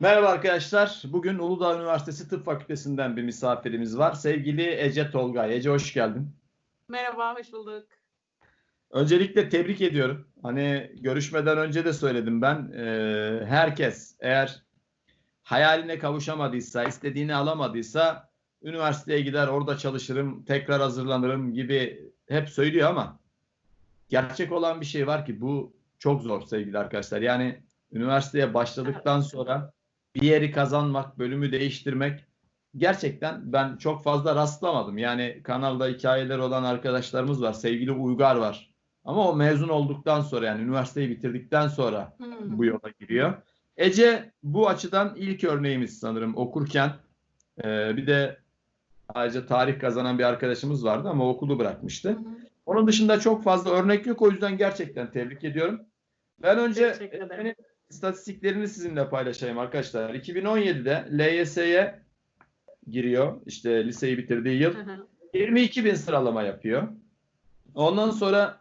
Merhaba arkadaşlar. Bugün Uludağ Üniversitesi Tıp Fakültesinden bir misafirimiz var. Sevgili Ece Tolgay. Ece hoş geldin. Merhaba, hoş bulduk. Öncelikle tebrik ediyorum. Hani görüşmeden önce de söyledim ben. Ee, herkes eğer hayaline kavuşamadıysa, istediğini alamadıysa üniversiteye gider, orada çalışırım, tekrar hazırlanırım gibi hep söylüyor ama gerçek olan bir şey var ki bu çok zor sevgili arkadaşlar. Yani üniversiteye başladıktan sonra bir yeri kazanmak, bölümü değiştirmek gerçekten ben çok fazla rastlamadım. Yani kanalda hikayeler olan arkadaşlarımız var. Sevgili Uygar var. Ama o mezun olduktan sonra yani üniversiteyi bitirdikten sonra Hmm. bu yola giriyor. Ece bu açıdan ilk örneğimiz sanırım okurken. Ee, bir de ayrıca tarih kazanan bir arkadaşımız vardı ama okulu bırakmıştı. Hı. Onun dışında çok fazla örnek yok. O yüzden gerçekten tebrik ediyorum. Ben önce. Ece'nin istatistiklerini sizinle paylaşayım arkadaşlar. 2017'de LYS'ye giriyor. İşte liseyi bitirdiği yıl. Hı hı. 22 bin sıralama yapıyor. Ondan sonra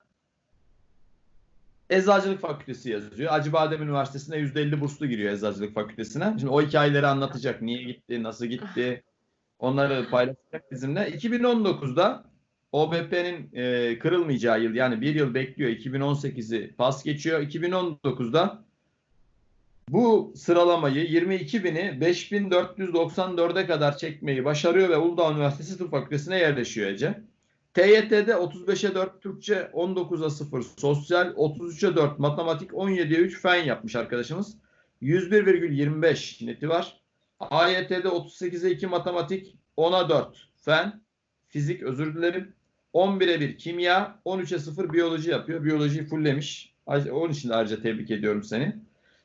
Eczacılık Fakültesi yazıyor. Acıbadem Üniversitesi'ne %50 burslu giriyor Eczacılık Fakültesi'ne. Şimdi o hikayeleri anlatacak. Niye gitti, nasıl gitti. Onları paylaşacak bizimle. 2019'da OBP'nin e, kırılmayacağı yıl yani bir yıl bekliyor. 2018'i pas geçiyor. 2019'da bu sıralamayı 22 bini 5494'e kadar çekmeyi başarıyor ve Uludağ Üniversitesi Tıp Fakültesi'ne yerleşiyor Ece. TYT'de 35'e 4 Türkçe, 19'a 0 sosyal, 33'e 4 matematik, 17'ye 3 fen yapmış arkadaşımız. 101,25 neti var. AYT'de 38'e 2 matematik, 10'a 4 fen, fizik özür dilerim. 11'e 1 kimya, 13'e 0 biyoloji yapıyor. Biyolojiyi fulllemiş. Onun için de ayrıca tebrik ediyorum seni.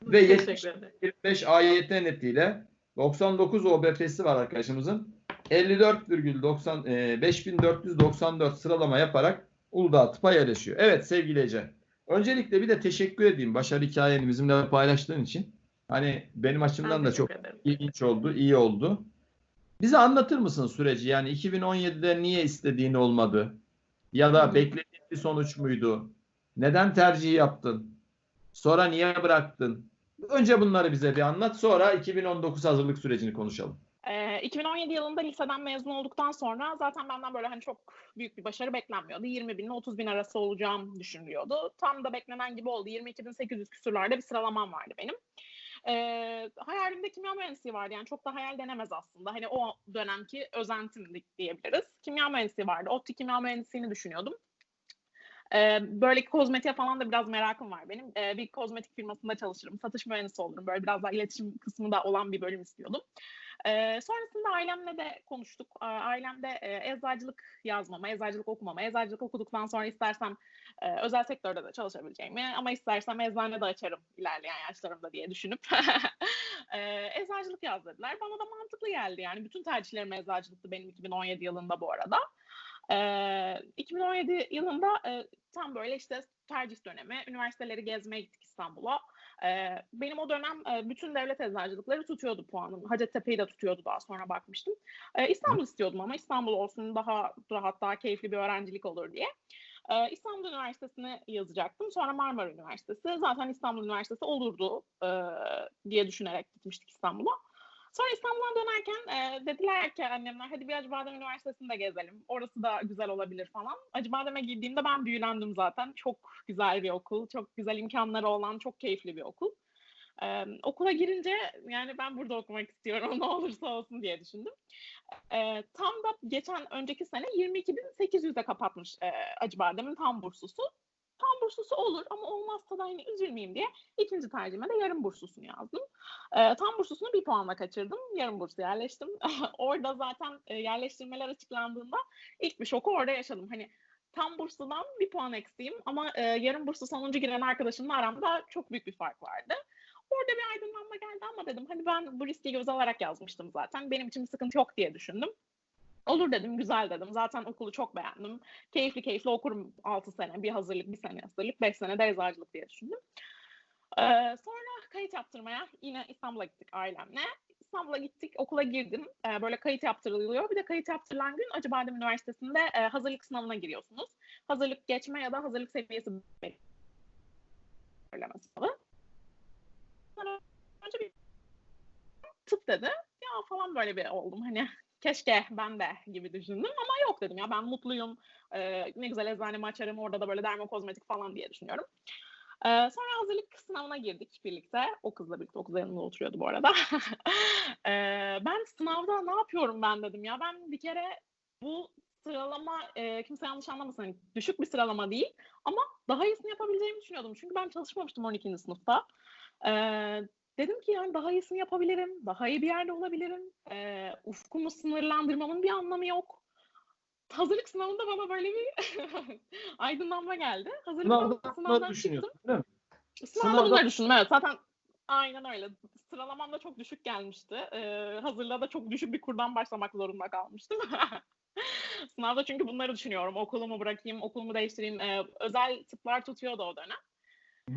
Ve Teşekkür ederim. 25 AYT netiyle 99 OBP'si var arkadaşımızın. 54,90 e, 5494 sıralama yaparak Uludağ Tıp'a yerleşiyor. Evet sevgili Ece. Öncelikle bir de teşekkür edeyim başarı hikayeni bizimle paylaştığın için. Hani benim açımdan Ben da çok ederim. ilginç oldu, iyi oldu. Bize anlatır mısın süreci? Yani 2017'de niye istediğin olmadı? Ya da Hı. beklediğin bir sonuç muydu? Neden tercih yaptın? Sonra niye bıraktın? Önce bunları bize bir anlat. Sonra 2019 hazırlık sürecini konuşalım. Ee, 2017 yılında liseden mezun olduktan sonra zaten benden böyle hani çok büyük bir başarı beklenmiyordu. 20 bin ile 30 bin arası olacağım düşünülüyordu. Tam da beklenen gibi oldu. 22.800 küsurlarda bir sıralamam vardı benim. Ee, hayalimde kimya mühendisliği vardı. Yani çok da hayal denemez aslında. Hani o dönemki özentimdik diyebiliriz. Kimya mühendisliği vardı. ODTÜ kimya mühendisliğini düşünüyordum. Ee, böyle kozmetiğe falan da biraz merakım var benim. Ee, bir kozmetik firmasında çalışırım. Satış mühendisi olurum. Böyle biraz daha iletişim kısmı da olan bir bölüm istiyordum. Ee, sonrasında ailemle de konuştuk. Ailemde e, eczacılık yazmama, eczacılık okumama, eczacılık okuduktan sonra istersem e, özel sektörde de çalışabileceğimi ama istersem eczane de açarım ilerleyen yaşlarımda diye düşünüp e, eczacılık yaz. Bana da mantıklı geldi yani. Bütün tercihlerim eczacılıktı benim 2017 yılında bu arada. Ee, 2017 yılında e, tam böyle işte tercih dönemi, üniversiteleri gezmeye gittik İstanbul'a. Ee, benim o dönem e, bütün devlet eczacılıkları tutuyordu puanım. Hacettepe'yi de tutuyordu daha sonra bakmıştım. Ee, İstanbul istiyordum ama İstanbul olsun daha rahat, daha keyifli bir öğrencilik olur diye. Ee, İstanbul Üniversitesi'ne yazacaktım. Sonra Marmara Üniversitesi. Zaten İstanbul Üniversitesi olurdu e, diye düşünerek gitmiştik İstanbul'a. Sonra dönerken e, dediler ki annemler hadi bir Acıbadem Üniversitesi'ni de gezelim. Orası da güzel olabilir falan. Acıbadem'e girdiğimde ben büyülendim zaten. Çok güzel bir okul, çok güzel imkanları olan, çok keyifli bir okul. Ee, okula girince yani ben burada okumak istiyorum ne olursa olsun diye düşündüm. Ee, tam da geçen önceki sene 22.800'e kapatmış e, Acıbadem'in tam burslusu. Tam burslusu olur ama olmazsa da hani üzülmeyeyim diye ikinci tercihime de yarım burslusunu yazdım. Ee, tam burslusunu bir puanla kaçırdım. Yarım burslu yerleştim. orada zaten e, yerleştirmeler açıklandığında ilk bir şoku orada yaşadım. Hani tam bursludan bir puan eksiğim ama e, yarım burslu sonuncu giren arkadaşımla aramda çok büyük bir fark vardı. Orada bir aydınlanma geldi ama dedim hani ben bu riski göz alarak yazmıştım zaten. Benim için bir sıkıntı yok diye düşündüm. Olur dedim, güzel dedim. Zaten okulu çok beğendim. Keyifli keyifli okurum 6 sene, bir hazırlık, bir sene hazırlık, 5 sene de eczacılık diye düşündüm. Ee, sonra kayıt yaptırmaya yine İstanbul'a gittik ailemle. İstanbul'a gittik, okula girdim. Ee, böyle kayıt yaptırılıyor. Bir de kayıt yaptırılan gün Acıbadem Üniversitesi'nde e, hazırlık sınavına giriyorsunuz. Hazırlık geçme ya da hazırlık seviyesi belirleme sınavı. Önce bir tıp dedi. Ya falan böyle bir oldum hani keşke ben de gibi düşündüm ama yok dedim ya ben mutluyum. Ee, ne güzel eczanemi açarım orada da böyle dermokozmetik falan diye düşünüyorum. Ee, sonra hazırlık sınavına girdik birlikte. O kızla birlikte o kız yanımda oturuyordu bu arada. Ee, ben sınavda ne yapıyorum ben dedim ya. Ben bir kere bu sıralama e, kimse yanlış anlamasın. Hani düşük bir sıralama değil ama daha iyisini yapabileceğimi düşünüyordum. Çünkü ben çalışmamıştım 12. sınıfta. Ee, dedim ki yani daha iyisini yapabilirim. Daha iyi bir yerde olabilirim. Ee, ufkumu sınırlandırmamın bir anlamı yok. Hazırlık sınavında bana böyle bir aydınlanma geldi. Hazırlık Sınavda sınavından bunları çıktım. değil mi? Sınavda Sınavda- bunları düşündüm evet. Zaten aynen öyle. Sıralamam da çok düşük gelmişti. Ee, hazırlığa da çok düşük bir kurdan başlamak zorunda kalmıştım. Sınavda çünkü bunları düşünüyorum. Okulumu bırakayım, okulumu değiştireyim. Ee, özel tıplar tutuyordu o dönem.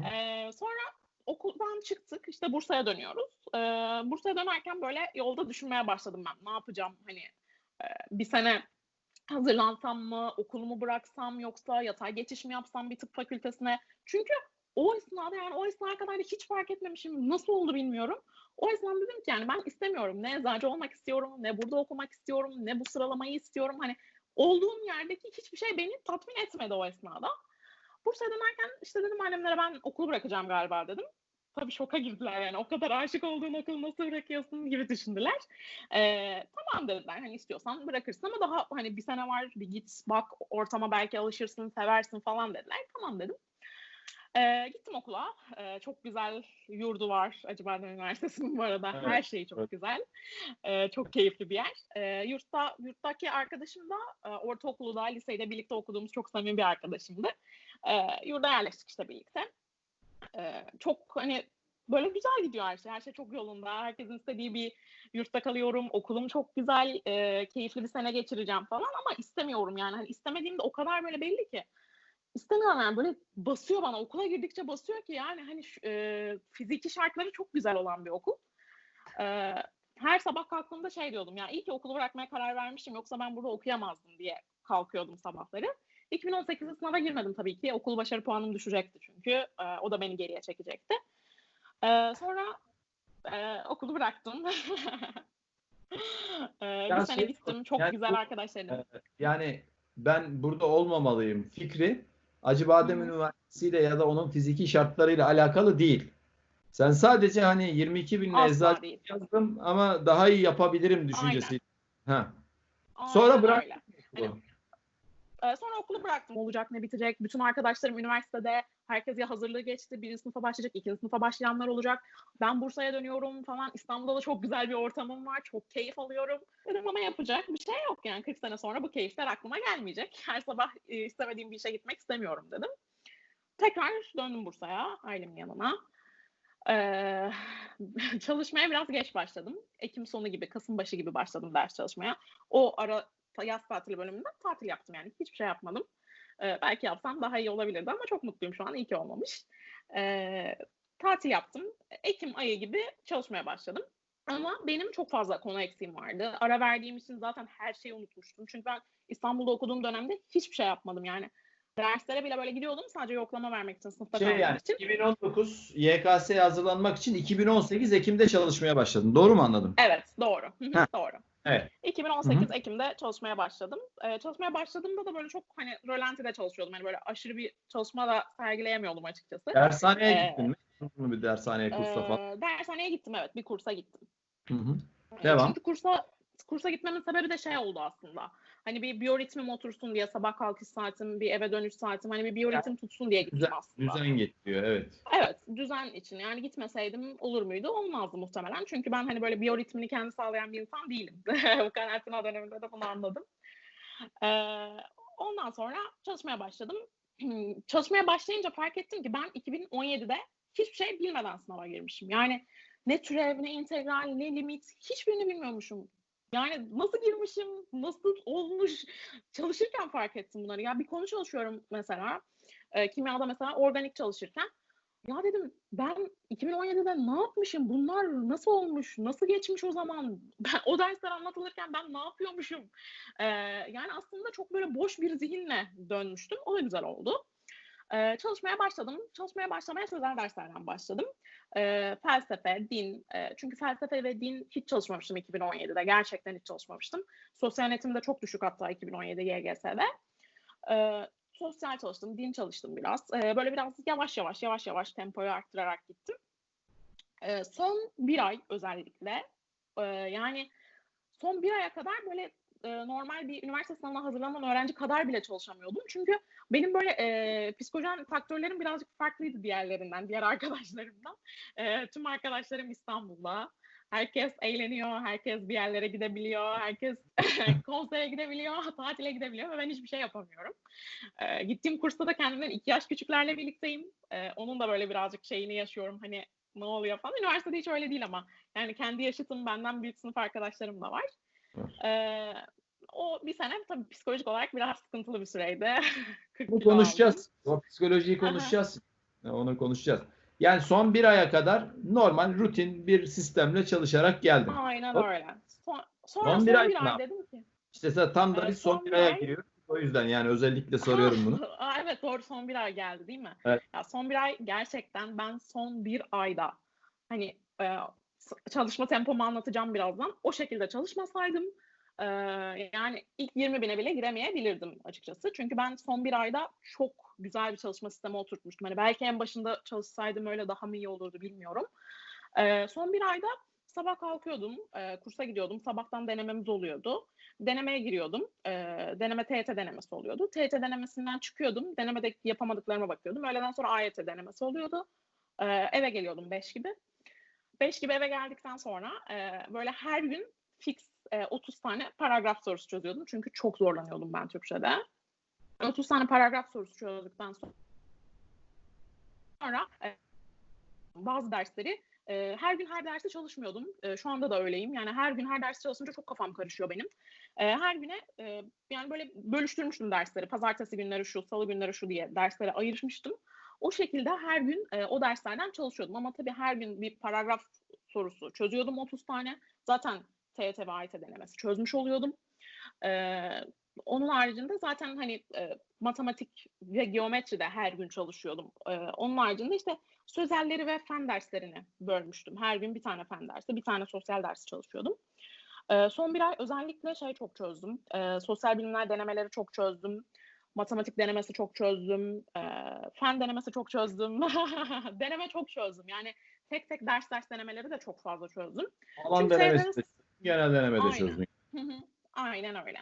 Ee, sonra okuldan çıktık. İşte Bursa'ya dönüyoruz. Ee, Bursa'ya dönerken böyle yolda düşünmeye başladım ben. Ne yapacağım? Hani e, bir sene hazırlansam mı, okulumu bıraksam yoksa yatay geçiş mi yapsam bir tıp fakültesine. Çünkü o esnada yani o esnaya kadar da hiç fark etmemişim. Nasıl oldu bilmiyorum. O esnada dedim ki yani ben istemiyorum. Ne eczacı olmak istiyorum, ne burada okumak istiyorum, ne bu sıralamayı istiyorum. Hani olduğum yerdeki hiçbir şey beni tatmin etmedi o esnada. Bursa'ya dönerken işte dedim annemlere ben okulu bırakacağım galiba dedim. Tabii şoka girdiler yani o kadar aşık olduğun okulu nasıl bırakıyorsun gibi düşündüler. Ee, tamam dediler hani istiyorsan bırakırsın ama daha hani bir sene var bir git bak ortama belki alışırsın seversin falan dediler. Tamam dedim. Ee, gittim okula. Ee, çok güzel yurdu var Acıbadem Üniversitesi'nin bu arada. Evet, Her şeyi çok evet. güzel. Ee, çok keyifli bir yer. Ee, yurtta, yurttaki arkadaşım da e, ortaokulu da liseyle birlikte okuduğumuz çok samimi bir arkadaşımdı. Ee, yurda yerleştik işte birlikte. Ee, çok hani böyle güzel gidiyor her şey. Her şey çok yolunda. Herkesin istediği bir yurtta kalıyorum. Okulum çok güzel. e, keyifli bir sene geçireceğim falan ama istemiyorum yani. Hani istemediğim de o kadar böyle belli ki. İstemiyorum yani böyle basıyor bana. Okula girdikçe basıyor ki yani hani e, fiziki şartları çok güzel olan bir okul. Ee, her sabah kalktığımda şey diyordum ya iyi ki okulu bırakmaya karar vermişim yoksa ben burada okuyamazdım diye kalkıyordum sabahları. 2018'de sınava girmedim tabii ki. Okul başarı puanım düşecekti çünkü. Ee, o da beni geriye çekecekti. Ee, sonra e, okulu bıraktım. Ya bir sene şey- gittim. Çok yani güzel bu- arkadaşlarım. Yani ben burada olmamalıyım fikri Acıbadem Hı. Üniversitesi ile ya da onun fiziki şartlarıyla alakalı değil. Sen sadece hani 22 binle Asla eczacı yazdım ama daha iyi yapabilirim düşüncesi. Ha. Sonra bırak-. Hani Ee, sonra okulu bıraktım. Olacak ne bitecek? Bütün arkadaşlarım üniversitede. Herkes ya hazırlığı geçti. Birinci sınıfa başlayacak. ikinci sınıfa başlayanlar olacak. Ben Bursa'ya dönüyorum falan. İstanbul'da da çok güzel bir ortamım var. Çok keyif alıyorum. Dedim ama yapacak bir şey yok yani. 40 sene sonra bu keyifler aklıma gelmeyecek. Her sabah e, istemediğim bir işe gitmek istemiyorum dedim. Tekrar döndüm Bursa'ya. Ailemin yanına. Ee, çalışmaya biraz geç başladım. Ekim sonu gibi, Kasım başı gibi başladım ders çalışmaya. O ara yaz tatili bölümünde tatil yaptım yani. Hiçbir şey yapmadım. Ee, belki yapsam daha iyi olabilirdi ama çok mutluyum şu an. İyi ki olmamış. Ee, tatil yaptım. Ekim ayı gibi çalışmaya başladım. Ama benim çok fazla konu eksiğim vardı. Ara verdiğim için zaten her şeyi unutmuştum. Çünkü ben İstanbul'da okuduğum dönemde hiçbir şey yapmadım yani. Derslere bile böyle gidiyordum sadece yoklama vermek için, sınıfta Şey kalmak yani için. 2019 YKS'ye hazırlanmak için 2018 Ekim'de çalışmaya başladın. Doğru mu anladım? Evet doğru. Doğru. Evet. 2018 Ekim'de çalışmaya başladım. Ee, çalışmaya başladığımda da böyle çok hani rölantide çalışıyordum. Hani böyle aşırı bir çalışma da sergileyemiyordum açıkçası. Dershaneye Ee, gittin mi? Bir dershaneye kursa falan. Dershaneye gittim evet bir kursa gittim. Hı hı. Devam. Çünkü kursa kursa gitmemin sebebi de şey oldu aslında. Hani bir biyoritmim otursun diye sabah kalkış saatim, bir eve dönüş saatim hani bir biyoritim tutsun diye gittim Düzen, aslında. düzen getiriyor evet. Evet, düzen için. Yani gitmeseydim olur muydu? Olmazdı muhtemelen. Çünkü ben hani böyle biyoritmini kendi sağlayan bir insan değilim. Bu karantina döneminde de bunu anladım. Ee, ondan sonra çalışmaya başladım. çalışmaya başlayınca fark ettim ki ben 2017'de hiçbir şey bilmeden sınava girmişim. Yani ne türev, ne integral, ne limit hiçbirini bilmiyormuşum. Yani nasıl girmişim, nasıl olmuş çalışırken fark ettim bunları. Ya bir konu çalışıyorum mesela. E, kimyada mesela organik çalışırken ya dedim ben 2017'de ne yapmışım? Bunlar nasıl olmuş? Nasıl geçmiş o zaman? Ben, o dersler anlatılırken ben ne yapıyormuşum? Ee, yani aslında çok böyle boş bir zihinle dönmüştüm. O da güzel oldu. Ee, çalışmaya başladım. Çalışmaya başlamaya sözel derslerden başladım. Ee, felsefe, din. e, çünkü felsefe ve din hiç çalışmamıştım 2017'de. Gerçekten hiç çalışmamıştım. Sosyal yönetimde çok düşük hatta 2017 YGS'de. Ee, sosyal çalıştım, din çalıştım biraz. Ee, böyle biraz yavaş yavaş yavaş yavaş tempoyu arttırarak gittim. Ee, son bir ay özellikle e, yani son bir aya kadar böyle e, normal bir üniversite sınavına hazırlanan öğrenci kadar bile çalışamıyordum. Çünkü benim böyle e, psikolojik faktörlerim birazcık farklıydı diğerlerinden, diğer arkadaşlarımdan. E, tüm arkadaşlarım İstanbul'da. Herkes eğleniyor, herkes bir yerlere gidebiliyor, herkes konsere gidebiliyor, tatile gidebiliyor ve ben hiçbir şey yapamıyorum. E, gittiğim kursta da kendimden iki yaş küçüklerle birlikteyim. E, onun da böyle birazcık şeyini yaşıyorum. Hani ne oluyor falan. Üniversitede hiç öyle değil ama. Yani kendi yaşıtım benden büyük sınıf arkadaşlarım da var. Ee, o bir sene tabii psikolojik olarak biraz sıkıntılı bir süreydi. 40 Bu konuşacağız. O psikolojiyi konuşacağız. Onu konuşacağız. Yani son bir aya kadar normal rutin bir sistemle çalışarak geldin. Aynen Hop. öyle. Son, sonra Son son bir bir ay ay, dedim ki. İşte tam da Evet, son son bir aya ay. giriyoruz. O yüzden yani özellikle soruyorum bunu. Aa, evet doğru son bir ay geldi değil mi? Evet. Ya son bir ay gerçekten ben son bir ayda hani e, çalışma tempomu anlatacağım birazdan. O şekilde çalışmasaydım e, yani ilk 20 bine bile giremeyebilirdim açıkçası. Çünkü ben son bir ayda çok güzel bir çalışma sistemi oturtmuştum. Hani belki en başında çalışsaydım öyle daha mı iyi olurdu bilmiyorum. E, son bir ayda sabah kalkıyordum, e, kursa gidiyordum. Sabahtan denememiz oluyordu denemeye giriyordum. Deneme TYT denemesi oluyordu. TYT denemesinden çıkıyordum. Denemede yapamadıklarıma bakıyordum. Öğleden sonra AYT denemesi oluyordu. Eve geliyordum 5 gibi. 5 gibi eve geldikten sonra e, böyle her gün fix e, 30 tane paragraf sorusu çözüyordum. Çünkü çok zorlanıyordum ben Türkçe'de. 30 tane paragraf sorusu çözdükten sonra e, bazı dersleri e, her gün her derste çalışmıyordum. E, şu anda da öyleyim. Yani her gün her ders çalışınca çok kafam karışıyor benim. E, her güne e, yani böyle bölüştürmüştüm dersleri. Pazartesi günleri şu, salı günleri şu diye derslere ayırmıştım. O şekilde her gün e, o derslerden çalışıyordum. Ama tabii her gün bir paragraf sorusu çözüyordum 30 tane. Zaten TYT ve AYT denemesi çözmüş oluyordum. E, onun haricinde zaten hani e, matematik ve geometri de her gün çalışıyordum. E, onun haricinde işte sözelleri ve fen derslerini bölmüştüm. Her gün bir tane fen dersi, bir tane sosyal dersi çalışıyordum. Ee, son bir ay özellikle şey çok çözdüm. Ee, sosyal bilimler denemeleri çok çözdüm. Matematik denemesi çok çözdüm. Ee, fen denemesi çok çözdüm. Deneme çok çözdüm. Yani tek tek ders ders denemeleri de çok fazla çözdüm. Alan Çünkü denemesi de genel çözdün. Hı hı, Aynen öyle.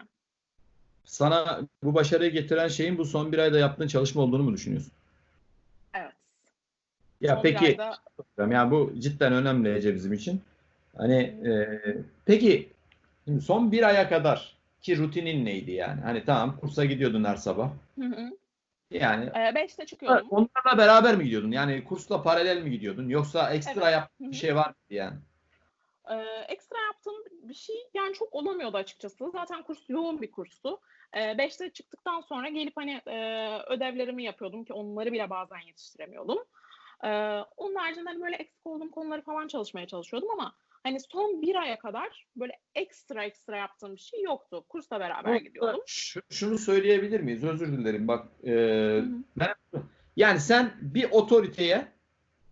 Sana bu başarıyı getiren şeyin bu son bir ayda yaptığın çalışma olduğunu mu düşünüyorsun? Evet. Ya Son peki ayda- yani bu cidden önemli Ece bizim için. Hani e, peki şimdi son bir aya kadar ki rutinin neydi yani? Hani tamam kursa gidiyordun her sabah. Hı hı. Yani Ee, beşte çıkıyordum. onlarla beraber mi gidiyordun? Yani kursla paralel mi gidiyordun? Yoksa ekstra Evet. yaptığın bir şey var mıydı yani? Ee, ekstra yaptığım bir şey yani çok olamıyordu açıkçası. Zaten kurs yoğun bir kurstu. Ee, beşte çıktıktan sonra gelip hani e, ödevlerimi yapıyordum ki onları bile bazen yetiştiremiyordum. Ee, onun haricinde hani böyle eksik olduğum konuları falan çalışmaya çalışıyordum ama hani son bir aya kadar böyle ekstra ekstra yaptığım bir şey yoktu. Kursla beraber gidiyordum. Şu- şunu söyleyebilir miyiz? Özür dilerim. Bak e, hı. yani sen bir otoriteye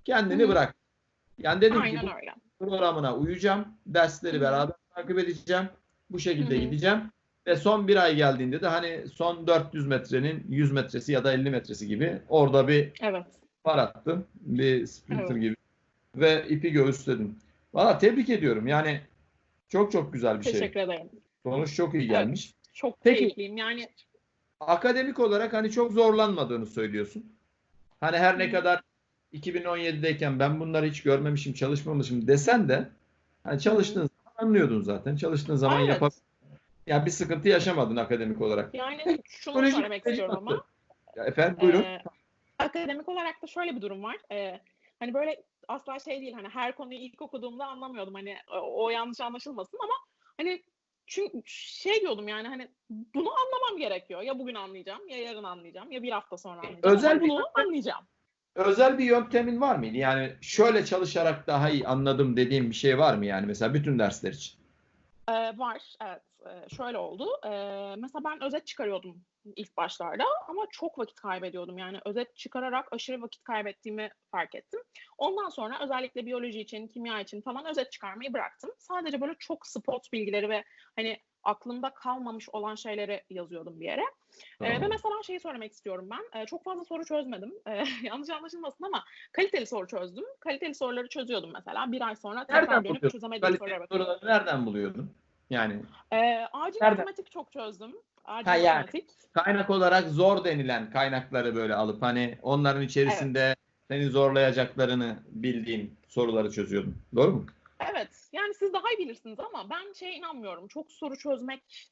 kendini Hı hı. bırak. Yani dedin ki Aynen bu öyle. programına uyacağım. Dersleri Hı hı. beraber takip edeceğim. Bu şekilde Hı hı. gideceğim. Ve son bir ay geldiğinde de hani son 400 metrenin 100 metresi ya da 50 metresi gibi orada bir Evet. par attın. Bir sprinter Evet. gibi. Ve ipi göğüsledin. Valla tebrik ediyorum. Yani çok çok güzel bir şey. Teşekkür ederim. Sonuç çok iyi Evet. gelmiş. Çok Peki. keyifliyim. Yani Akademik olarak hani çok zorlanmadığını söylüyorsun. Hani her ne Hı. kadar 2017'deyken ben bunları hiç görmemişim, çalışmamışım desen de hani çalıştığın zaman anlıyordun zaten. Çalıştığın zaman Evet. yapab yani bir sıkıntı yaşamadın akademik olarak. yani şunu söylemek bir istiyorum ama Ya efendim buyurun. Ee, akademik olarak da şöyle bir durum var. Ee, hani böyle asla şey değil hani her konuyu ilk okuduğumda anlamıyordum hani o, yanlış anlaşılmasın ama hani çünkü şey diyordum yani hani bunu anlamam gerekiyor. Ya bugün anlayacağım ya yarın anlayacağım ya bir hafta sonra anlayacağım. özel bir- bunu anlayacağım. Özel bir yöntemin var mıydı? Yani şöyle çalışarak daha iyi anladım dediğim bir şey var mı yani mesela bütün dersler için? Ee, var, evet. Ee, şöyle oldu. Ee, mesela ben özet çıkarıyordum ilk başlarda ama çok vakit kaybediyordum. Yani özet çıkararak aşırı vakit kaybettiğimi fark ettim. Ondan sonra özellikle biyoloji için, kimya için falan özet çıkarmayı bıraktım. Sadece böyle çok spot bilgileri ve hani aklımda kalmamış olan şeyleri yazıyordum bir yere. Ee, ve Tamam. mesela şeyi söylemek istiyorum ben. Ee, çok fazla soru çözmedim. Ee, yanlış anlaşılmasın ama kaliteli soru çözdüm. Kaliteli soruları çözüyordum mesela. Bir ay sonra tekrar Nereden dönüp çözemediğim sorulara bakıyordum. soruları nereden buluyordun? Yani Ee, acil Nereden? matematik çok çözdüm. Acil Ha, yani. matematik. kaynak olarak zor denilen kaynakları böyle alıp hani onların içerisinde seni zorlayacaklarını bildiğin soruları çözüyordun. Doğru mu? Evet. Yani siz daha iyi bilirsiniz ama ben şeye inanmıyorum. Çok soru çözmek,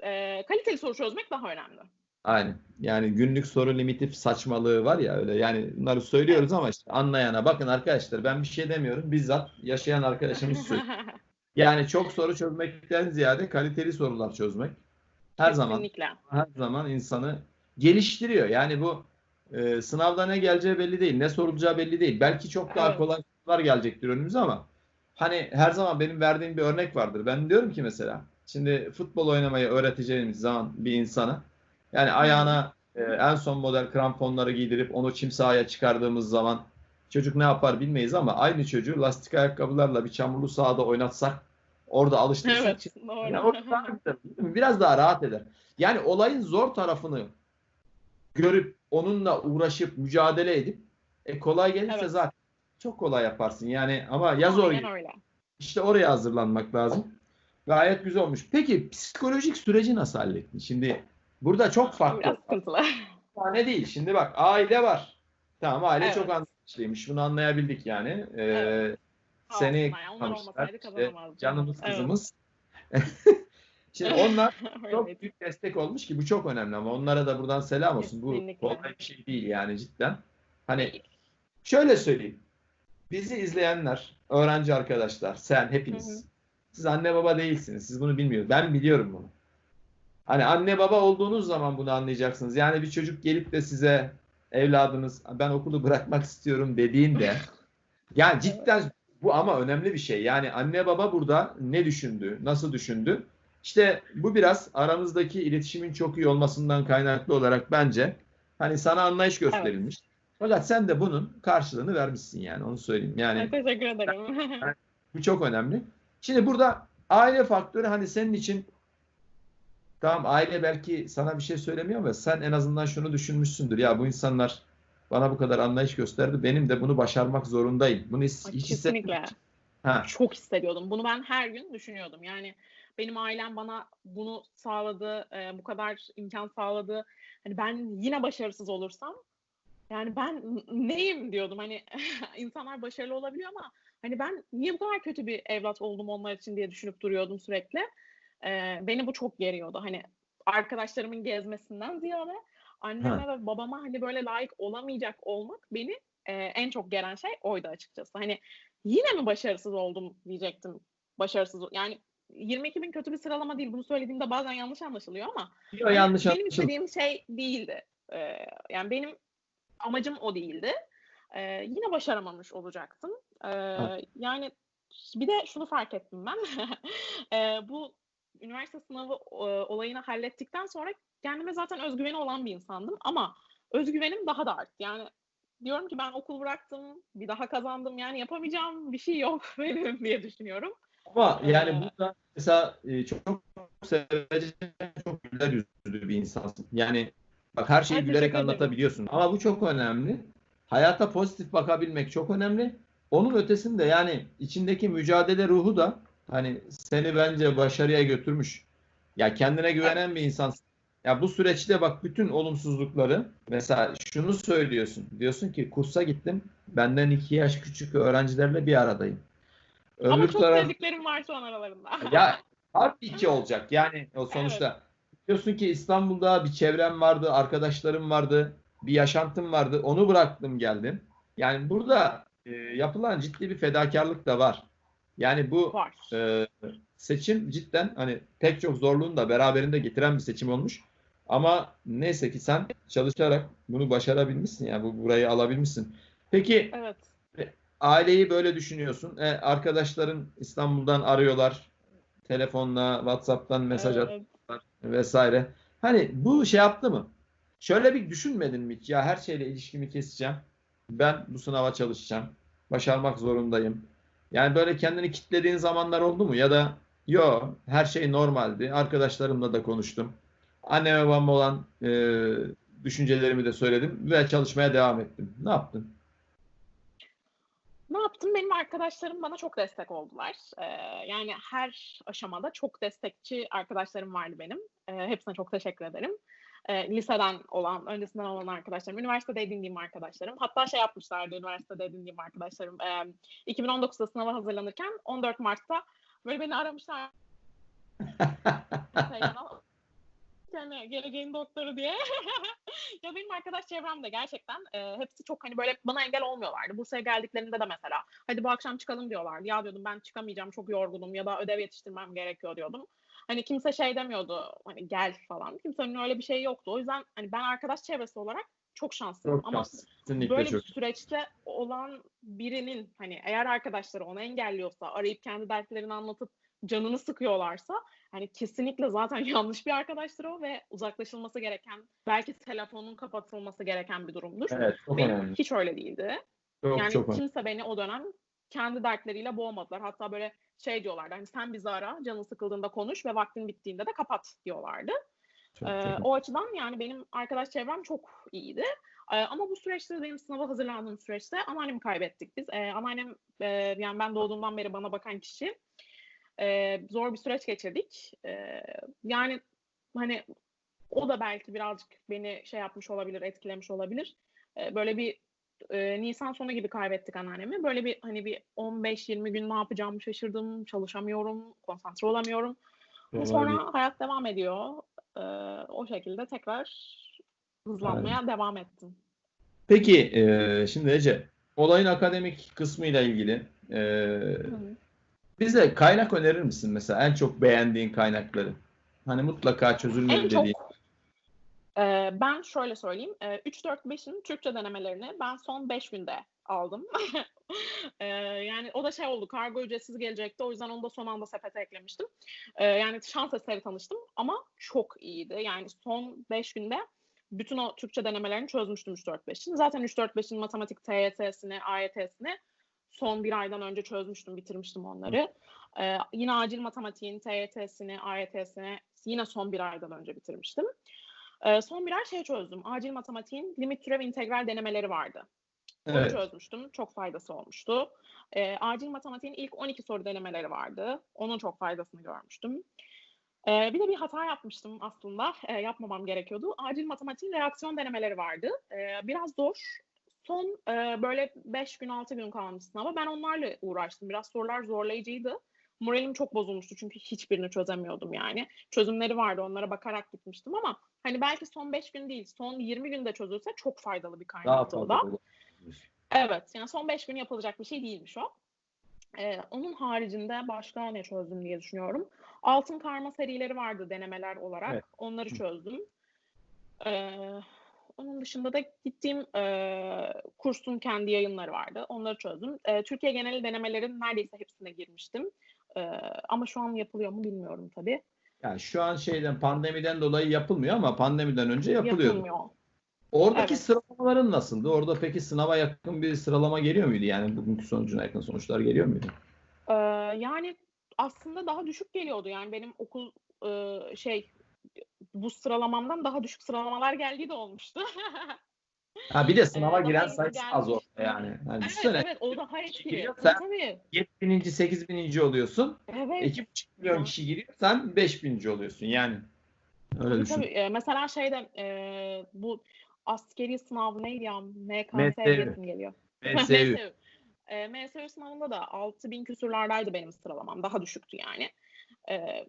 e, kaliteli soru çözmek daha önemli. Aynen. Yani günlük soru limiti saçmalığı var ya öyle. Yani bunları söylüyoruz ama işte anlayana bakın arkadaşlar ben bir şey demiyorum. Bizzat yaşayan arkadaşımız söylüyor. Yani çok soru çözmekten ziyade kaliteli sorular çözmek her zaman Kesinlikle. her zaman insanı geliştiriyor. Yani bu e, sınavda ne geleceği belli değil, ne sorulacağı belli değil. Belki çok daha Evet. kolay sorular gelecektir önümüze ama hani her zaman benim verdiğim bir örnek vardır. Ben diyorum ki mesela şimdi futbol oynamayı öğreteceğimiz zaman bir insana yani ayağına e, en son model kramponları giydirip onu çim sahaya çıkardığımız zaman çocuk ne yapar bilmeyiz ama aynı çocuğu lastik ayakkabılarla bir çamurlu sahada oynatsak orada alıştırsak Evet. Doğru. ya orada daha güzel, biraz daha rahat eder. Yani olayın zor tarafını görüp onunla uğraşıp mücadele edip e, kolay gelirse Evet. zaten çok kolay yaparsın. Yani ama ya zor işte oraya hazırlanmak lazım. Gayet güzel olmuş. Peki psikolojik süreci nasıl hallettin? Şimdi burada çok farklı. Biraz sıkıntılı. Tane değil. Şimdi bak aile var. Tamam aile Evet. çok anlayışlıymış. Bunu anlayabildik yani. Ee, Evet. seni olmasaydı İşte canımız Evet. kızımız. Şimdi onlar çok büyük destek olmuş ki bu çok önemli ama onlara da buradan selam olsun. Bu Kesinlikle. kolay bir şey değil yani cidden. Hani şöyle söyleyeyim. Bizi izleyenler, öğrenci arkadaşlar, sen hepiniz. Hı hı. Siz anne baba değilsiniz. Siz bunu bilmiyorsunuz. Ben biliyorum bunu. Hani anne baba olduğunuz zaman bunu anlayacaksınız. Yani bir çocuk gelip de size evladınız ben okulu bırakmak istiyorum dediğinde yani cidden bu ama önemli bir şey. Yani anne baba burada ne düşündü, nasıl düşündü? İşte bu biraz aramızdaki iletişimin çok iyi olmasından kaynaklı olarak bence hani sana anlayış gösterilmiş. Fakat sen de bunun karşılığını vermişsin yani onu söyleyeyim. Yani Ay, Teşekkür ederim. bu çok önemli. Şimdi burada aile faktörü hani senin için tamam aile belki sana bir şey söylemiyor ama sen en azından şunu düşünmüşsündür. Ya bu insanlar bana bu kadar anlayış gösterdi. Benim de bunu başarmak zorundayım. Bunu Ay, hiç Kesinlikle. Ha, Çok hissediyordum. Bunu ben her gün düşünüyordum. Yani benim ailem bana bunu sağladı, e, bu kadar imkan sağladı. Hani ben yine başarısız olursam yani ben neyim diyordum. Hani insanlar başarılı olabiliyor ama hani ben niye bu kadar kötü bir evlat oldum onlar için diye düşünüp duruyordum sürekli. E, beni bu çok geriyordu. Hani arkadaşlarımın gezmesinden ziyade anneme ve babama hani böyle layık olamayacak olmak beni e, en çok geren şey oydu açıkçası. Hani yine mi başarısız oldum diyecektim. Başarısız yani 22 bin kötü bir sıralama değil. Bunu söylediğimde bazen yanlış anlaşılıyor ama Yo, hani yanlış benim istediğim şey değildi. Ee, yani benim amacım o değildi. Ee, yine başaramamış olacaktım. Ee, yani bir de şunu fark ettim ben. Ee, bu üniversite sınavı e, olayını hallettikten sonra kendime zaten özgüveni olan bir insandım ama özgüvenim daha da arttı. Yani diyorum ki ben okul bıraktım, bir daha kazandım. Yani yapamayacağım bir şey yok benim diye düşünüyorum. Ama yani Ee, burada mesela e, çok, çok sevecen, çok güler yüzlü bir insansın. Yani bak her şeyi gülerek anlatabiliyorsun. Ama bu çok önemli. Hayata pozitif bakabilmek çok önemli. Onun ötesinde yani içindeki mücadele ruhu da hani seni bence başarıya götürmüş. Ya kendine güvenen bir insansın. Ya bu süreçte bak bütün olumsuzlukları mesela şunu söylüyorsun. Diyorsun ki kursa gittim. Benden iki yaş küçük öğrencilerle bir aradayım. Ama Öbür çok taraf sevdiklerim var şu an aralarında. ya tabii ki olacak. Yani o sonuçta diyorsun ki İstanbul'da bir çevrem vardı, arkadaşlarım vardı, bir yaşantım vardı. Onu bıraktım geldim. Yani burada e, yapılan ciddi bir fedakarlık da var. Yani bu e, seçim cidden hani pek çok zorluğunu da beraberinde getiren bir seçim olmuş. Ama neyse ki sen çalışarak bunu başarabilmişsin. Yani bu burayı alabilmişsin. Peki Evet. aileyi böyle düşünüyorsun. E, arkadaşların İstanbul'dan arıyorlar. telefonla, WhatsApp'tan mesaj Evet. vesaire. Hani bu şey yaptı mı? Şöyle bir düşünmedin mi hiç? Ya her şeyle ilişkimi keseceğim. Ben bu sınava çalışacağım. Başarmak zorundayım. Yani böyle kendini kitlediğin zamanlar oldu mu? Ya da yo her şey normaldi. Arkadaşlarımla da konuştum. Anneme babama olan e, düşüncelerimi de söyledim ve çalışmaya devam ettim. Ne yaptın? Ne yaptım? Benim arkadaşlarım bana çok destek oldular. Ee, yani her aşamada çok destekçi arkadaşlarım vardı benim. Ee, hepsine çok teşekkür ederim. Ee, liseden olan, öncesinden olan arkadaşlarım, üniversitede edindiğim arkadaşlarım. Hatta şey yapmışlardı üniversitede edindiğim arkadaşlarım. Ee, 2019'da sınava hazırlanırken 14 Mart'ta böyle beni aramışlar. yani geleceğin doktoru diye. ya benim arkadaş çevremde gerçekten e, hepsi çok hani böyle bana engel olmuyorlardı. Bursa'ya geldiklerinde de mesela hadi bu akşam çıkalım diyorlardı. Ya diyordum ben çıkamayacağım çok yorgunum ya da ödev yetiştirmem gerekiyor diyordum. Hani kimse şey demiyordu hani gel falan. Kimsenin öyle bir şey yoktu. O yüzden hani ben arkadaş çevresi olarak çok şanslıyım. Çok Ama. Kesinlikle böyle çok. bir süreçte olan birinin hani eğer arkadaşları onu engelliyorsa arayıp kendi dertlerini anlatıp canını sıkıyorlarsa hani kesinlikle zaten yanlış bir arkadaştır o ve uzaklaşılması gereken belki telefonun kapatılması gereken bir durumdur. Evet, çok Benim önemli. hiç öyle değildi. Çok yani çok önemli. kimse beni o dönem kendi dertleriyle boğmadılar. Hatta böyle şey diyorlardı hani sen bizi ara, canın sıkıldığında konuş ve vaktin bittiğinde de kapat diyorlardı. Çok, Ee, çok o açıdan yani benim arkadaş çevrem çok iyiydi. Ee, ama bu süreçte benim sınava hazırlandığım süreçte anneannemi kaybettik biz. Ee, anneannem e, yani ben doğduğumdan beri bana bakan kişi. Ee, zor bir süreç geçirdik. Ee, yani hani o da belki birazcık beni şey yapmış olabilir, etkilemiş olabilir. Ee, böyle bir e, Nisan sonu gibi kaybettik anneannemi. Böyle bir hani bir 15-20 gün ne yapacağımı şaşırdım, çalışamıyorum, konsantre olamıyorum. Ama sonra hayat devam ediyor. Ee, o şekilde tekrar hızlanmaya devam ettim. Peki e, şimdi Ece, olayın akademik kısmıyla ilgili e, Hı. bize kaynak önerir misin mesela en çok beğendiğin kaynakları? Hani mutlaka çözülmeli En çok dediğin. Ee, ben şöyle söyleyeyim. Ee, 3-4-5'in Türkçe denemelerini ben son 5 günde aldım. Ee, yani o da şey oldu. Kargo ücretsiz gelecekti. O yüzden onu da son anda sepete eklemiştim. Ee, yani şans eseri tanıştım ama çok iyiydi. Yani son 5 günde bütün o Türkçe denemelerini çözmüştüm 3-4-5'in. Zaten 3-4-5'in matematik TYT'sini, AYT'sini son bir aydan önce çözmüştüm, bitirmiştim onları. Ee, yine acil matematiğin TYT'sini, AYT'sini yine son bir aydan önce bitirmiştim. Son birer şey çözdüm. Acil matematiğin limit türev integral denemeleri vardı. Onu Evet. çözmüştüm. Çok faydası olmuştu. Ee, acil matematiğin ilk 12 soru denemeleri vardı. Onun çok faydasını görmüştüm. Ee, bir de bir hata yapmıştım aslında. Ee, yapmamam gerekiyordu. Acil matematiğin reaksiyon denemeleri vardı. Ee, biraz zor. Son e, böyle 5 gün 6 gün kalmış sınava. Ben onlarla uğraştım. Biraz sorular zorlayıcıydı. Moralim çok bozulmuştu çünkü hiçbirini çözemiyordum yani. Çözümleri vardı onlara bakarak gitmiştim ama hani belki son 5 gün değil son 20 günde çözülse çok faydalı bir Daha o fazla da. olur. Evet yani son 5 gün yapılacak bir şey değilmiş o. Ee, onun haricinde başka ne çözdüm diye düşünüyorum. Altın karma serileri vardı denemeler olarak. Evet. Onları çözdüm. Ee, onun dışında da gittiğim e, kursun kendi yayınları vardı. Onları çözdüm. Ee, Türkiye geneli denemelerin neredeyse hepsine girmiştim. Ee, ama şu an yapılıyor mu bilmiyorum tabii. Yani şu an şeyden pandemiden dolayı yapılmıyor ama pandemiden önce yapılıyordu. Yapılmıyor. Oradaki Evet. sıralamaların nasıldı? Orada peki sınava yakın bir sıralama geliyor muydu? Yani bugünkü sonucuna yakın sonuçlar geliyor muydu? Ee, yani aslında daha düşük geliyordu. Yani benim okul e, şey bu sıralamamdan daha düşük sıralamalar geldiği de olmuştu. Ha bir de sınava daha giren sayısı gelmiş. az orada yani. yani evet düşünsene evet o daha etkili. sen- tabii. 7000. 8000. oluyorsun. Evet. 2,5 milyon kişi giriyor. Sen 5000. oluyorsun yani. Öyle Tabii, düşün. tabii. Ee, mesela şeyde e, bu askeri sınav neydi ya? MKS MSU. diyesim geliyor. MSU. E, MSU sınavında da 6000 küsurlardaydı benim sıralamam. Daha düşüktü yani. E,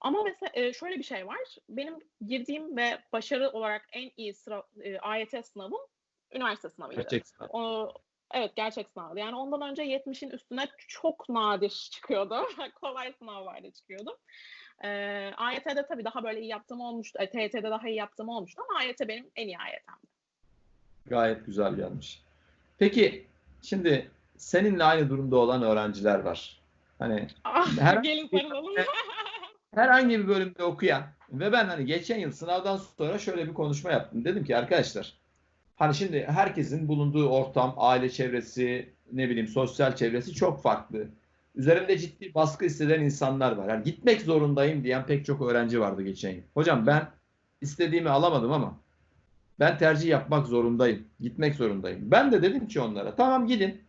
ama mesela e, şöyle bir şey var. Benim girdiğim ve başarı olarak en iyi sıra e, AYT sınavım üniversite sınavıydı. Gerçek sınav. O, evet gerçek sınavdı. Yani ondan önce 70'in üstüne çok nadir çıkıyordu. Kolay sınavlarda çıkıyordu. E, AYT'de tabii daha böyle iyi yaptığım olmuştu. E, TYT'de daha iyi yaptığım olmuştu ama AYT benim en iyi AYT'mdi. Gayet güzel gelmiş. Peki şimdi seninle aynı durumda olan öğrenciler var. Hani Ah, Her- gelin sarılalım. Herhangi bir bölümde okuyan ve ben hani geçen yıl sınavdan sonra şöyle bir konuşma yaptım. Dedim ki arkadaşlar hani şimdi herkesin bulunduğu ortam, aile çevresi, ne bileyim sosyal çevresi çok farklı. Üzerinde ciddi baskı hisseden insanlar var. Yani gitmek zorundayım diyen pek çok öğrenci vardı geçen yıl. Hocam ben istediğimi alamadım ama ben tercih yapmak zorundayım. Gitmek zorundayım. Ben de dedim ki onlara tamam gidin.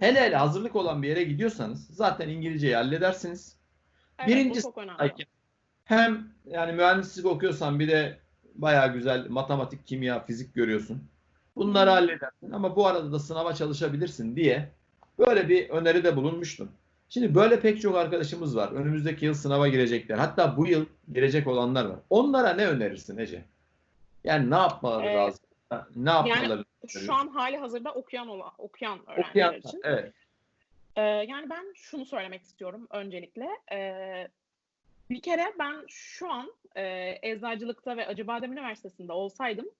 Hele hele hazırlık olan bir yere gidiyorsanız zaten İngilizceyi halledersiniz. Evet, Birincisi- hem yani mühendislik okuyorsan bir de bayağı güzel matematik, kimya, fizik görüyorsun. Bunları halledersin ama bu arada da sınava çalışabilirsin diye böyle bir öneride bulunmuştum. Şimdi böyle pek çok arkadaşımız var. Önümüzdeki yıl sınava girecekler. Hatta bu yıl girecek olanlar var. Onlara ne önerirsin Ece? Yani ne yapmaları Ee, lazım? Ne yapmaları Şu an hali hazırda okuyan olan okuyan öğrenciler Okuyan, için. evet. Ee, yani ben şunu söylemek istiyorum öncelikle. Ee, bir kere ben şu an e, eczacılıkta ve Acıbadem Üniversitesi'nde olsaydım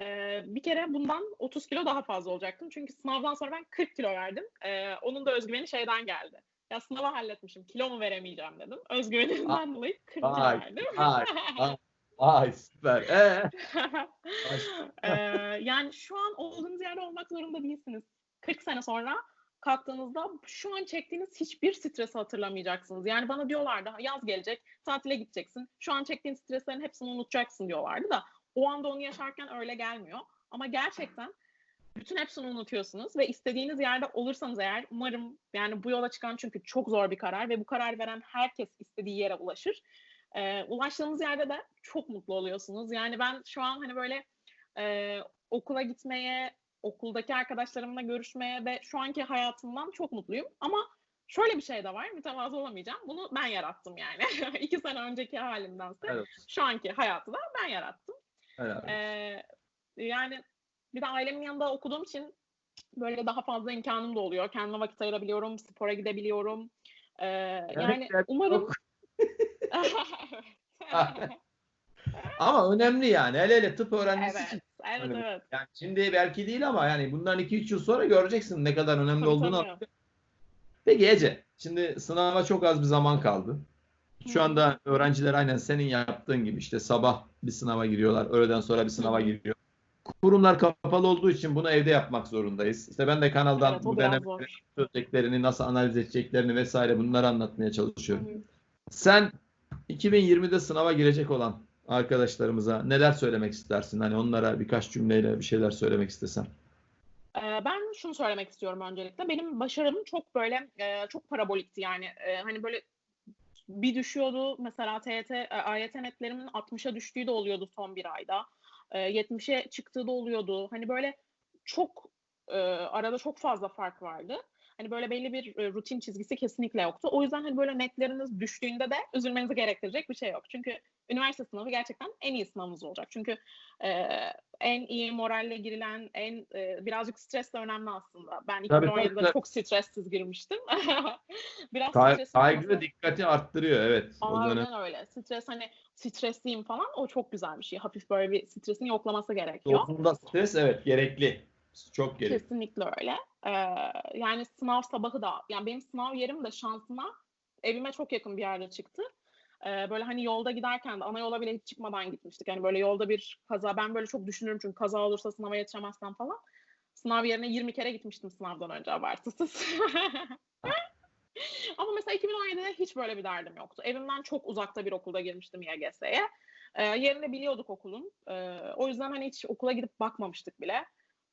e, bir kere bundan 30 kilo daha fazla olacaktım. Çünkü sınavdan sonra ben 40 kilo verdim. Ee, onun da özgüveni şeyden geldi. Ya sınavı halletmişim, kilo mu veremeyeceğim dedim. Özgüvenimden dolayı 40 kilo Ay, verdim. ay, ay. Ay süper. Ee? Ee, yani şu an olduğunuz yerde olmak zorunda değilsiniz. 40 sene sonra kalktığınızda şu an çektiğiniz hiçbir stresi hatırlamayacaksınız. Yani bana diyorlardı yaz gelecek, tatile gideceksin. Şu an çektiğin streslerin hepsini unutacaksın diyorlardı da o anda onu yaşarken öyle gelmiyor. Ama gerçekten bütün hepsini unutuyorsunuz ve istediğiniz yerde olursanız eğer umarım yani bu yola çıkan çünkü çok zor bir karar ve bu karar veren herkes istediği yere ulaşır. Ee, ulaştığınız yerde de çok mutlu oluyorsunuz. Yani ben şu an hani böyle e, okula gitmeye, okuldaki arkadaşlarımla görüşmeye ve şu anki hayatımdan çok mutluyum. Ama şöyle bir şey de var, mütevazı olamayacağım. Bunu ben yarattım yani. İki sene önceki halimdense Evet. şu anki hayatı da ben yarattım. Evet. Ee, yani bir de ailemin yanında okuduğum için böyle daha fazla imkanım da oluyor. Kendime vakit ayırabiliyorum, spora gidebiliyorum. Ee, yani evet, umarım... Ama önemli yani. Hele hele tıp öğrencisi için. Evet, Hani- evet. Yani şimdi belki değil ama yani bundan 2-3 yıl sonra göreceksin ne kadar önemli Tabii, olduğunu. tabii. Peki Ece, şimdi sınava çok az bir zaman kaldı. Şu anda öğrenciler aynen senin yaptığın gibi işte sabah bir sınava giriyorlar, öğleden sonra bir sınava giriyor. Kurumlar kapalı olduğu için bunu evde yapmak zorundayız. İşte ben de kanaldan Evet, bu çözeceklerini, nasıl analiz edeceklerini vesaire bunları anlatmaya çalışıyorum. Hı. Sen 2020'de sınava girecek olan arkadaşlarımıza neler söylemek istersin? Hani onlara birkaç cümleyle bir şeyler söylemek istesen. Ee, Ben şunu söylemek istiyorum öncelikle. Benim başarım çok böyle e, çok parabolikti yani. E, Hani böyle bir düşüyordu mesela TYT, e, AYT netlerimin 60'a düştüğü de oluyordu son bir ayda. E, 70'e çıktığı da oluyordu. Hani böyle çok e, arada çok fazla fark vardı. Hani böyle belli bir e, rutin çizgisi kesinlikle yoktu. O yüzden hani böyle netleriniz düştüğünde de üzülmenizi gerektirecek bir şey yok. Çünkü üniversite sınavı gerçekten en iyi sınavınız olacak. Çünkü e, en iyi moralle girilen, en e, birazcık stres de önemli aslında. Ben Tabii, 2017'de tabii. çok stressiz girmiştim. Biraz stresin Kaygı ve dikkati arttırıyor evet. Dönem. Aynen öyle. Stres hani stresliyim falan o çok güzel bir şey. Hafif böyle bir stresin yoklaması gerekiyor. Dozunda stres evet gerekli. Çok gerekli. Kesinlikle öyle. Ee, yani sınav sabahı da yani benim sınav yerim de şansıma evime çok yakın bir yerde çıktı. Ee, böyle hani yolda giderken de ana yola bile hiç çıkmadan gitmiştik. Hani böyle yolda bir kaza ben böyle çok düşünürüm çünkü kaza olursa sınava yetişemezsem falan. Sınav yerine 20 kere gitmiştim sınavdan önce abartısız. Ama mesela 2017'de hiç böyle bir derdim yoktu. Evimden çok uzakta bir okulda girmiştim YGS'ye. Ee, yerini biliyorduk okulun. Ee, o yüzden hani hiç okula gidip bakmamıştık bile.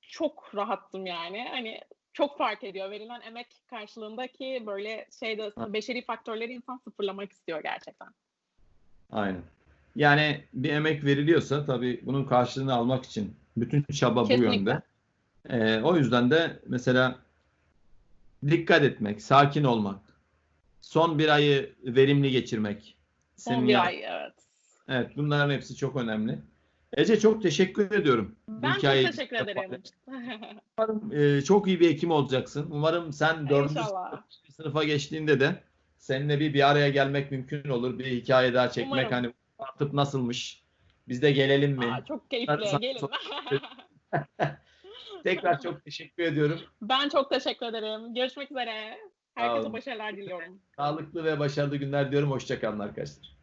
Çok rahattım yani. Hani çok fark ediyor. Verilen emek karşılığındaki böyle şeyde beşeri faktörleri insan sıfırlamak istiyor gerçekten. Aynen. Yani bir emek veriliyorsa tabii bunun karşılığını almak için bütün çaba bu Kesinlikle. yönde. Ee, o yüzden de mesela dikkat etmek, sakin olmak, son bir ayı verimli geçirmek. Son bir yap- ay evet. Evet, bunların hepsi çok önemli. Ece çok teşekkür ediyorum. Ben çok hikayeyi teşekkür ederim. Umarım e, çok iyi bir hekim olacaksın. Umarım sen dördüncü sınıfa, geçtiğinde de seninle bir bir araya gelmek mümkün olur. Bir hikaye daha çekmek Umarım. hani tıp nasılmış? Biz de gelelim mi? Aa, çok keyifli. Sana- Gelin. Tekrar çok teşekkür ediyorum. ben çok teşekkür ederim. Görüşmek üzere. Herkese başarılar diliyorum. Sağlıklı ve başarılı günler diyorum. Hoşçakalın arkadaşlar.